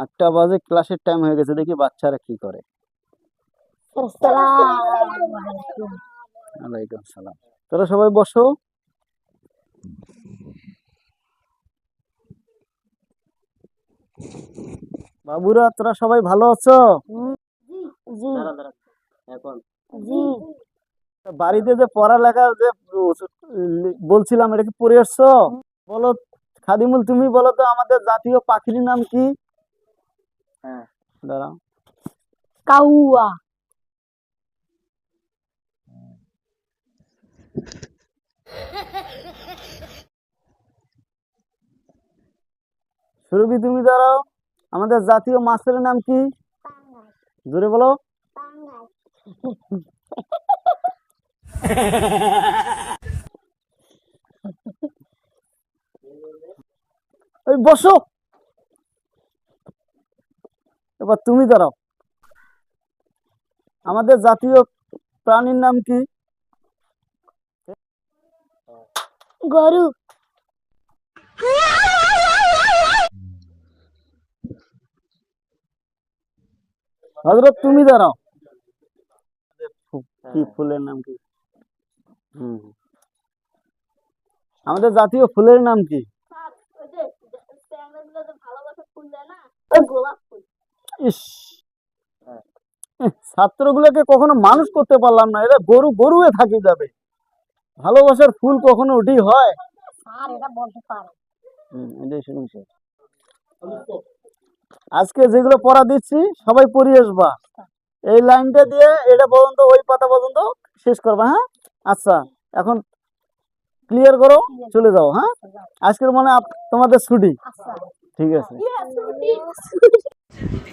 আটটা বাজে ক্লাসের টাইম হয়ে গেছে, দেখি বাচ্চারা কি করে। ওয়ালাইকুম সালাম। তোরা সবাই বসো। বাবুরা, তোরা সবাই ভালো আছো? এখন। বাড়িতে যে পড়ালেখা, যে বলছিলাম, এটা কি পড়ে আসছো বলো, খাদিমুল, তুমি বলো তো, আমাদের জাতীয় পাখির নাম কি? হ্যাঁ। দাঁড়াও। কাউয়া। সুরভি তুমি দাঁড়াও। আমাদের জাতীয় মাছের নাম কি? জোরে বলো। ওই বসো। এবার তুমি দাঁড়াও। আমাদের জাতীয় প্রাণীর নাম কি? গরু। হজরত তুমি দাঁড়াও। কি ফুলের নাম কি। আমাদের জাতীয় ফুলের নাম কি গোলাপ ফুল ইস। ছাত্রগুলোকে কখনো মানুষ করতে পারলাম না এরা গরু গরুয়ে থাকি যাবে। ভালোবাসার ফুল কখনো উঠি হয়। আজকে যেগুলো পড়া দিচ্ছি সবাই পড়িয়ে আসবা। এই লাইনটা দিয়ে এটা পর্যন্ত ওই পাতা পর্যন্ত শেষ করবা হ্যাঁ? আচ্ছা এখন ক্লিয়ার করো চলে যাও হ্যাঁ? আজকের মনে তোমাদের ছুটি। আচ্ছা। ঠিক আছে।